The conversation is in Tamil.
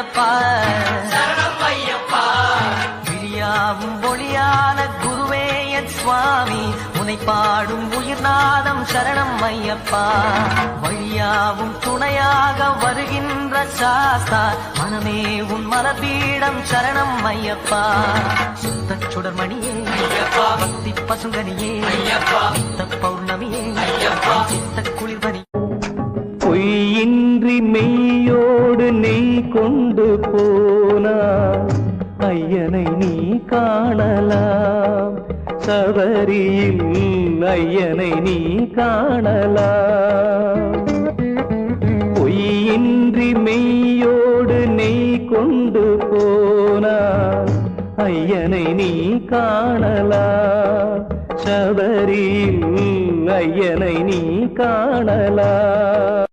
ஐயப்பா. விழியாவும் ஒளியான குருவே என் சுவாமி. உனை பாடும் உயிர்நாதம் சரணம் ஐயப்பா. வழியாவும் துணையாக வருகின்ற சாஸ்தா. மனமே உன் மலபீடம் சரணம் ஐயப்பா. சுத்த சுடர்மணியே பக்தி பசுங்கனியே. சித்த இன்றி மெய்யோடு நெய் கொண்டு போனார். ஐயனை நீ காணலாம். சபரியில் ஐயனை நீ காணலாம். பொய்யின்றி மெய்யோடு நெய் கொண்டு போனார். ஐயனை நீ காணலாம். சபரியில் ஐயனை நீ காணலாம்.